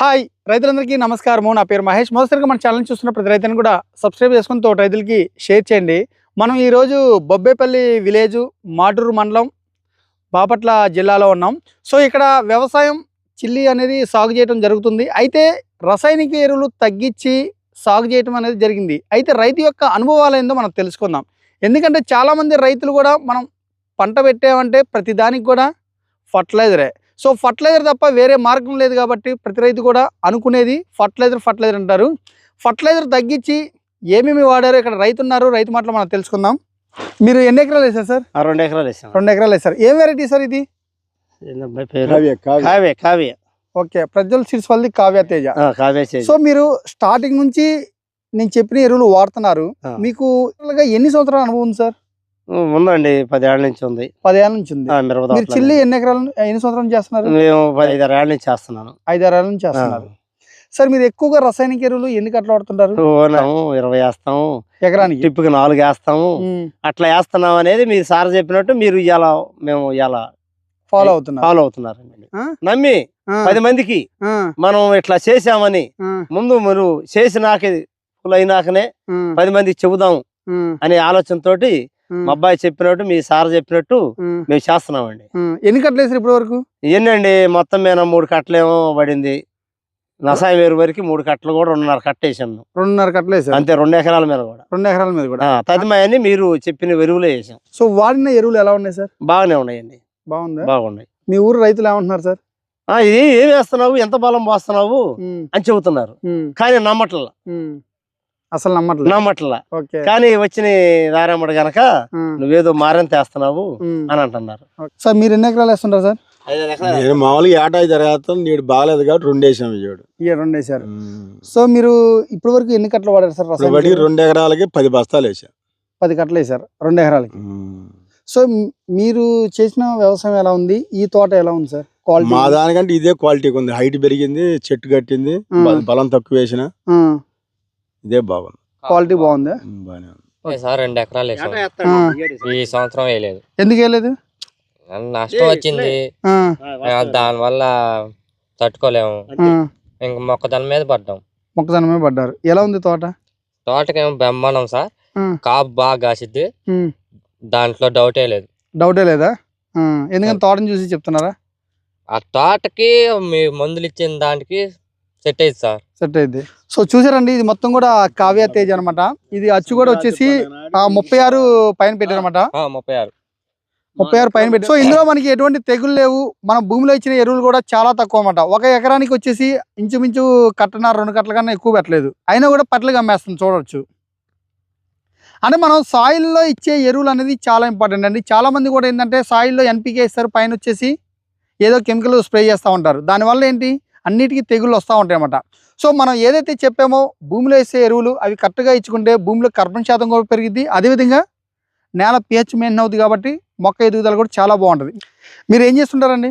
Hi రైతులందరికీ నమస్కారము. నా పేరు మహేష్. మొదటిసారిగా మన ఛానల్ చూస్తున్న ప్రతి రైతుని కూడా సబ్స్క్రైబ్ చేసుకుని తోటి రైతులకి షేర్ చేయండి. మనం ఈరోజు బొబ్బేపల్లి విలేజ్ మాటూరు మండలం బాపట్ల జిల్లాలో ఉన్నాం. సో ఇక్కడ వ్యవసాయం చిల్లి అనేది సాగు చేయడం జరుగుతుంది. అయితే రసాయనిక ఎరువులు తగ్గించి సాగు చేయడం అనేది జరిగింది. అయితే రైతు యొక్క అనుభవాలు ఏందో మనం తెలుసుకుందాం. ఎందుకంటే చాలామంది రైతులు కూడా మనం పంట పెట్టామంటే ప్రతిదానికి కూడా ఫర్టిలైజరే. సో ఫర్టిలైజర్ తప్ప వేరే మార్గం లేదు కాబట్టి ప్రతి రైతు కూడా అనుకునేది ఫర్టిలైజర్ ఫర్టిలైజర్ అంటారు. ఫర్టిలైజర్ తగ్గించి ఏమేమి వాడారు ఇక్కడ రైతు ఉన్నారు రైతు మాటలు మనం తెలుసుకుందాం. మీరు ఎన్ని ఎకరాలు వేసారు సార్? ఆ రెండు ఎకరాలు వేసాం రెండు ఎకరాలు వేసారు ఏం వెరైటీ సార్ ఇది? కావ్య కావ్య. ఓకే ప్రజ్వల్ సీడ్స్ వాళ్ళది కావ్య తేజ. ఆ, కావ్య చేసి సో మీరు స్టార్టింగ్ నుంచి నేను చెప్పిన ఎరువులు వాడుతున్నారు. మీకు ఇలాగా ఎన్ని సంవత్సరాల అనుభవం ఉంది సార్? ఉందండి పదేళ్ళ నుంచి ఉంది. పదేళ్ళ నుంచి ఉంది. మీరు చిల్లి ఎన్ని ఎకరాలు ఎన్ని సంవత్సరాల నుంచి చేస్తున్నారు? మేము ఐదారు ఏళ్ళ నుంచి చేస్తున్నాను. ఐదారేళ్ళ నుంచి చేస్తున్నారు. సార్ మీరు ఎక్కువగా రసాయనిక ఎరువులు ఎన్ని కట్టలు వాడుతుంటారు? ఇరవై వేస్తాము ఎకరానికి? టిప్పుకి నాలుగు వేస్తాము అట్లా వేస్తున్నాం అనేది మీరు సార్ చెప్పినట్టు మీరు ఇలా మేము ఇలా ఫాలో అవుతున్నారు. ఫాలో అవుతున్నారు? నమ్మి పది మందికి మనం ఇట్లా చేసామని ముందు మీరు చేసినాక ఫుల్ అయినాకనే పది మందికి చెబుదాం అనే ఆలోచనతోటి మా అబ్బాయి చెప్పినట్టు మీ సార్ చెప్పినట్టు మేము. చేస్తున్నామండి. ఎన్ని కట్టలు వేసారు ఇప్పటి వరకు? ఏంటండి మొత్తం మీద మూడు కట్టలేమో పడింది. నసాయం వేరు వరకు మూడు కట్టలు కూడా రెండున్నర కట్ట వేసాం మేము. రెండున్నర కట్టలు వేసారు. అంతే రెండు ఎకరాల మీద కూడా. రెండు ఎకరాల మీద కూడా. తదిమాయని మీరు చెప్పిన ఎరువులే వేసాం. సో వాడిన ఎరువులు ఎలా ఉన్నాయి సార్? బాగానే ఉన్నాయండి. బాగుందా? బాగున్నాయి. మీ ఊరు రైతులు ఏమంటున్నారు సార్? ఆ, ఇది ఏం వేస్తున్నావు? ఎంత బలం పోస్తున్నావు? అని చెబుతున్నారు. కానీ నమ్మట్ల. అసలు నమ్మట్లేదు నమ్మట్ల. ఓకే. కానీ వచ్చిన దారమ్మడు గనక నువ్వేదో మారంత వేస్తున్నావు ఉమ్. అని అంటున్నారు. సార్ మీరు ఎన్ని ఎకరాలు వేస్తుంటారు సార్? నేను మామూలుగా ఏటా తర్వాత నీడు బాగాలేదు కాబట్టి రెండు వేసాం చూడు ఇక రెండు వేసారు సో మీరు ఇప్పటి వరకు ఎన్ని కట్టలు వాడారు సార్ ఇప్పటికి? రెండు ఎకరాలకి పది బస్తాలు వేసాం. పది కట్టలు వేసారు రెండు ఎకరాలకి. సో మీరు చేసిన వ్యవసాయం ఎలా ఉంది? ఈ తోట ఎలా ఉంది సార్? క్వాలిటీ? మా దానికంటే ఇదే క్వాలిటీగా ఉంది. హైట్ పెరిగింది చెట్టు కట్టింది బలం తక్కువ వేసిన. ఆ, ఇదే బాగుంది క్వాలిటీ బాగుందా? బాగానే ఉంది. సార్ రెండు ఎకరాలు వేసాం. ఈ సంవత్సరం వేయలేదు. ఎందుకు వేయలేదు? నష్టం వచ్చింది. దానివల్ల తట్టుకోలేము. ఇంక మొక్కదాని మీద పడ్డాం. మొక్కజొన్న మీద పడ్డారు. ఎలా ఉంది తోట? తోటకేమో బెమ్మనం సార్. కాపు బాగా కాసిద్ది. దాంట్లో డౌటే లేదు. డౌటే లేదా? ఎందుకంటే తోటని చూసి చెప్తున్నారా? ఆ తోటకి మీ మందులు ఇచ్చిన దానికి సెట్ అయింది సార్. సెట్ అయింది సో చూసారండి ఇది మొత్తం కూడా కావ్య తేజ్ అనమాట ఇది అచ్చు కూడా వచ్చేసి ముప్పై ఆరు పైన పెట్టారనమాట ముప్పై ఆరు. ముప్పై ఆరు పైన పెట్టి. సో ఇందులో మనకి ఎటువంటి తెగులు లేవు. మన భూమిలో ఇచ్చిన ఎరువులు కూడా చాలా తక్కువ అన్నమాట. ఒక ఎకరానికి వచ్చేసి ఇంచుమించు కట్టన రెండు కట్టల కన్నా ఎక్కువ పెట్టలేదు. అయినా కూడా పట్లగా అమ్మేస్తుంది చూడొచ్చు. అంటే మనం సాయిల్లో ఇచ్చే ఎరువులు అనేది చాలా ఇంపార్టెంట్ అండి. చాలా మంది కూడా ఏంటంటే సాయిల్లో ఎన్పికే ఇస్తారు పైన వచ్చేసి ఏదో కెమికల్ స్ప్రే చేస్తూ ఉంటారు. దానివల్ల ఏంటి? అన్నిటికీ తెగుళ్ళు వస్తూ ఉంటాయి అన్నమాట సో మనం ఏదైతే చెప్పామో భూమిలో వేసే ఎరువులు అవి కరెక్ట్గా ఇచ్చుకుంటే భూమిలో కార్బన్ శాతం కూడా పెరిగిద్ది. అదేవిధంగా నేల పిహెచ్ మెయింటైన్ అవుతుంది కాబట్టి మొక్క ఎదుగుదల కూడా చాలా బాగుంటుంది. మీరు ఏం చేస్తుంటారండి?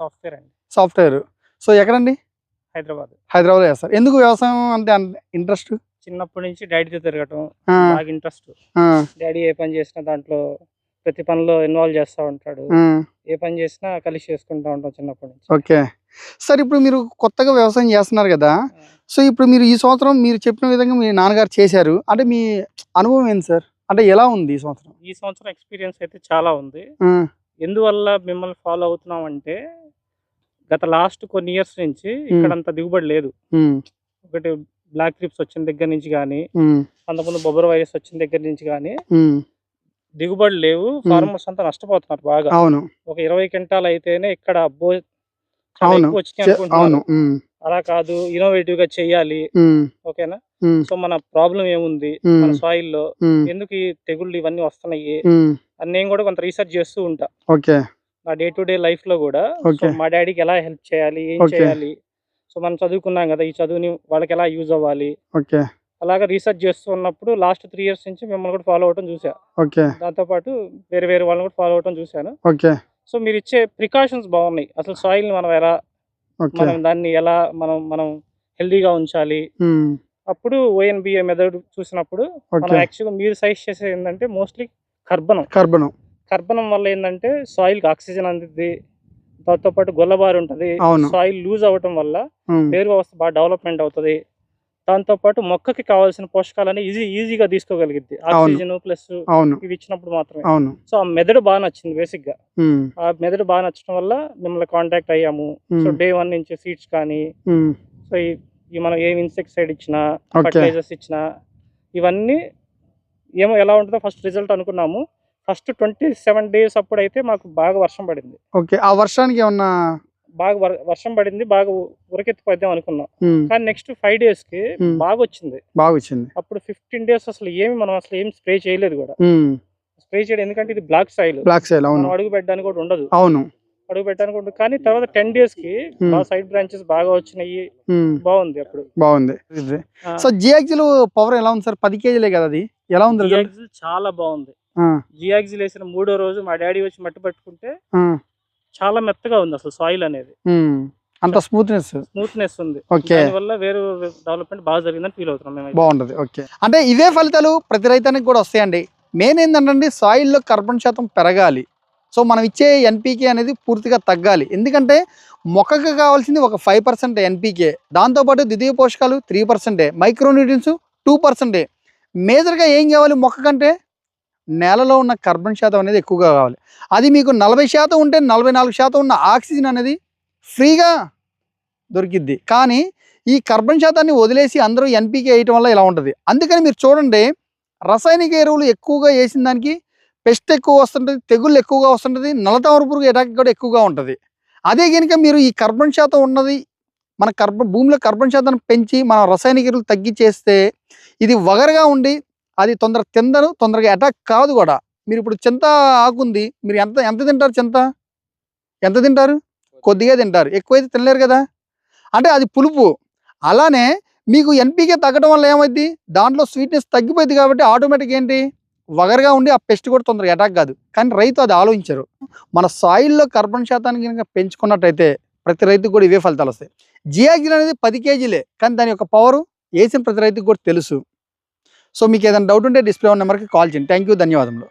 సాఫ్ట్వేర్ అండి. సాఫ్ట్వేర్. సో ఎక్కడండి? హైదరాబాద్. హైదరాబాద్ చేస్తారు. ఎందుకు వ్యవసాయం అంటే ఇంట్రెస్ట్ చిన్నప్పటి నుంచి డాడీతో తిరగటం బాగా ఇంట్రెస్ట్ డాడీ ఏ పని చేసినా దాంట్లో ప్రతి పనిలో ఇన్వాల్వ్ చేస్తూ ఉంటాడు. ఏ పని చేసినా కలిసి చేసుకుంటూ ఉంటాం చిన్నప్పటి నుంచి. ఓకే. సార్ ఇప్పుడు మీరు కొత్తగా వ్యవసాయం చేస్తున్నారు కదా సో ఇప్పుడు మీరు ఈ సంవత్సరం మీరు చెప్పిన విధంగా మీ నాన్నగారు చేశారు. అంటే మీ అనుభవం ఏంటి సార్? అంటే ఎలా ఉంది ఈ సంవత్సరం? ఈ సంవత్సరం ఎక్స్పీరియన్స్ అయితే చాలా ఉంది. ఎందువల్ల మిమ్మల్ని ఫాలో అవుతున్నాం అంటే గత లాస్ట్ కొన్ని ఇయర్స్ నుంచి ఇక్కడ అంత దిగుబడి లేదు. ఒకటి బ్లాక్ క్రిప్స్ వచ్చిన దగ్గర నుంచి కానీ అంతకుముందు బొబ్బర వైరస్ వచ్చిన దగ్గర నుంచి కానీ దిగుబడి లేవు ఫార్మర్స్ అంతా నష్టపోతున్నారు బాగా. అవును. ఒక ఇరవై క్వింటాల్ అయితేనే ఇక్కడ అబ్బో అవును. అలా కాదు ఇన్నోవేటివ్గా చెయ్యాలి ఓకేనా? సో మన ప్రాబ్లం ఏముంది? మన సాయిల్లో ఎందుకు ఈ తెగుళ్ళు ఇవన్నీ వస్తున్నాయి? అని నేను కూడా కొంత రీసెర్చ్ చేస్తూ ఉంటా. ఓకే. నా డే టు డే లైఫ్లో కూడా. మా డాడీకి ఎలా హెల్ప్ చేయాలి? ఏం. చేయాలి? సో మనం చదువుకున్నాం కదా ఈ చదువుని వాళ్ళకి ఎలా యూజ్ అవ్వాలి? ఓకే. అలాగా రీసెర్చ్ చేస్తూ ఉన్నప్పుడు లాస్ట్ త్రీ ఇయర్స్ నుంచి మిమ్మల్ని కూడా ఫాలో అవటం చూసా. ఓకే. దాంతో పాటు వేరే వేరే వాళ్ళని కూడా ఫాలో అవటం చూశాను. ఓకే. సో మీరు ఇచ్చే ప్రికాషన్స్ బాగున్నాయి. అసలు సాయిల్ని మనం ఎలా మనం దాన్ని ఎలా మనం మనం హెల్దీగా ఉంచాలి? అప్పుడు ఓఎన్బిఏ మెథడ్ చూసినప్పుడు మనం యాక్చువల్గా మీరు సైజ్ చేసేది ఏంటంటే మోస్ట్లీ కర్బనం కర్బనం కర్బనం వల్ల ఏంటంటే సాయిల్కి ఆక్సిజన్ అందిద్ది. దాంతో పాటు గొల్లబారి ఉంటది. సాయిల్ లూజ్ అవ్వటం వల్ల వేరు వ్యవస్థ బాగా డెవలప్మెంట్ అవుతుంది. దాంతో పాటు మొక్కకి కావాల్సిన పోషకాలని ఈజీ ఈజీగా తీసుకోగలిగిద్ది. ఆక్సిజన్ ప్లస్ ఇవి ఇచ్చినప్పుడు మాత్రమే. సో ఆ మెదడు బాగా నచ్చింది బేసిక్గా ఆ మెదడు బాగా నచ్చడం వల్ల మిమ్మల్ని కాంటాక్ట్ అయ్యాము. సో డే వన్ నుంచి సీడ్స్ కానీ సో ఈ మనం ఏం ఇన్సెక్టిసైడ్ ఇచ్చినా ఫర్టిలైజర్స్ ఇచ్చినా ఇవన్నీ ఏమో ఎలా ఉంటుందో ఫస్ట్ రిజల్ట్ అనుకున్నాము. ఫస్ట్ ట్వంటీ సెవెన్ డేస్ అప్పుడు అయితే మాకు బాగా వర్షం పడింది. ఓకే. ఆ వర్షానికి ఏమన్నా బాగా వర్- వర్షం పడింది బాగా ఉరకెత్తిపోద్దాం అనుకున్నాం. కానీ నెక్స్ట్ ఫైవ్ డేస్కి. బాగా వచ్చింది బాగా వచ్చింది అప్పుడు ఫిఫ్టీన్ డేస్ అసలు ఏమి మనం అసలు ఏం స్ప్రే చేయలేదు కూడా. స్ప్రే చేయడం ఎందుకంటే ఇది బ్లాక్ సాయిల్. బ్లాక్ సైల్ అవును. అడుగు పెట్టడానికి కూడా ఉండదు. అవును. అడుగు పెట్టడానికి ఉండదు. కానీ తర్వాత టెన్ డేస్కి సైడ్ బ్రాంచెస్ బాగా వచ్చినాయి. బాగుంది అప్పుడు. బాగుంది. సో జియాక్సిల్ పవర్ ఎలా ఉంది సార్? పది కేజీలే కదా అది? ఎలా ఉంది చాలా బాగుంది. జియాక్సిల్ వేసిన మూడో రోజు మా డాడీ వచ్చి మట్టి పట్టుకుంటే చాలా మెత్తగా ఉంది అసలు సాయిల్ అనేది. అంత స్మూత్నెస్ స్మూత్నెస్ ఉంది. ఓకే. దానివల్ల వేరే డెవలప్మెంట్ బాగా జరిగిందని ఫీల్ అవుతున్నాం మేము బాగుంటది ఓకే. అంటే ఇవే ఫలితాలు ప్రతి రైతానికి కూడా వస్తాయండి. మెయిన్ ఏంటంటే సాయిల్లో కార్బన్ శాతం పెరగాలి. సో మనం ఇచ్చే ఎన్పీకే అనేది పూర్తిగా తగ్గాలి. ఎందుకంటే మొక్కకు కావాల్సింది ఒక ఫైవ్ పర్సెంట్ ఎన్పీకే దాంతోపాటు ద్వితీయ పోషకాలు త్రీ పర్సెంటే మైక్రోన్యూట్రియన్స్ టూ పర్సెంటే మేజర్గా ఏం కావాలి? మొక్క కంటే నేలలో ఉన్న కార్బన్ శాతం అనేది ఎక్కువగా కావాలి. అది మీకు నలభై శాతం ఉంటే నలభై నాలుగు శాతం ఉన్న ఆక్సిజన్ అనేది ఫ్రీగా దొరికిద్ది. కానీ ఈ కార్బన్ శాతాన్ని వదిలేసి అందరూ ఎన్పీకే వేయటం వల్ల ఇలా ఉంటుంది. అందుకని మీరు చూడండి రసాయనిక ఎరువులు ఎక్కువగా వేసిన దానికి పెస్ట్ ఎక్కువ వస్తుంటుంది తెగుళ్ళు ఎక్కువగా వస్తుంటుంది నలతామర పురుగు అటాక్ కూడా ఎక్కువగా ఉంటుంది. అదే కనుక మీరు ఈ కార్బన్ శాతం ఉన్నది మన కర్బ భూమిలో కార్బన్ శాతాన్ని పెంచి మన రసాయనిక ఎరువులు తగ్గించేస్తే ఇది వగరగా ఉండి అది తొందరగా తిందరు తొందరగా అటాక్ కాదు కూడా. మీరు ఇప్పుడు చింత ఆకుంది మీరు ఎంత ఎంత తింటారు చింత? ఎంత తింటారు? కొద్దిగా. తింటారు. ఎక్కువైతే తినలేరు కదా? అంటే అది పులుపు. అలానే మీకు ఎన్పీకే తగ్గడం వల్ల ఏమైంది దాంట్లో స్వీట్నెస్ తగ్గిపోయింది కాబట్టి ఆటోమేటిక్ ఏంటి? వగరగా ఉండి ఆ పెస్ట్ కూడా తొందరగా అటాక్ కాదు. కానీ రైతు అది ఆలోచించరు. మన సాయిల్లో కార్బన్ శాతాన్ని కనుక పెంచుకున్నట్టయితే ప్రతి రైతుకు కూడా ఇవే ఫలితాలు వస్తాయి. జియాగ్జిన్ అనేది పది కేజీలే కానీ దాని యొక్క పవర్ వేసిన ప్రతి రైతుకు కూడా తెలుసు. సో మీకు ఏదైనా డౌట్ ఉంటే డిస్ప్లే ఉన్న నెంబర్కి కాల్ చేయండి. థ్యాంక్ యూ ధన్యవాదములు.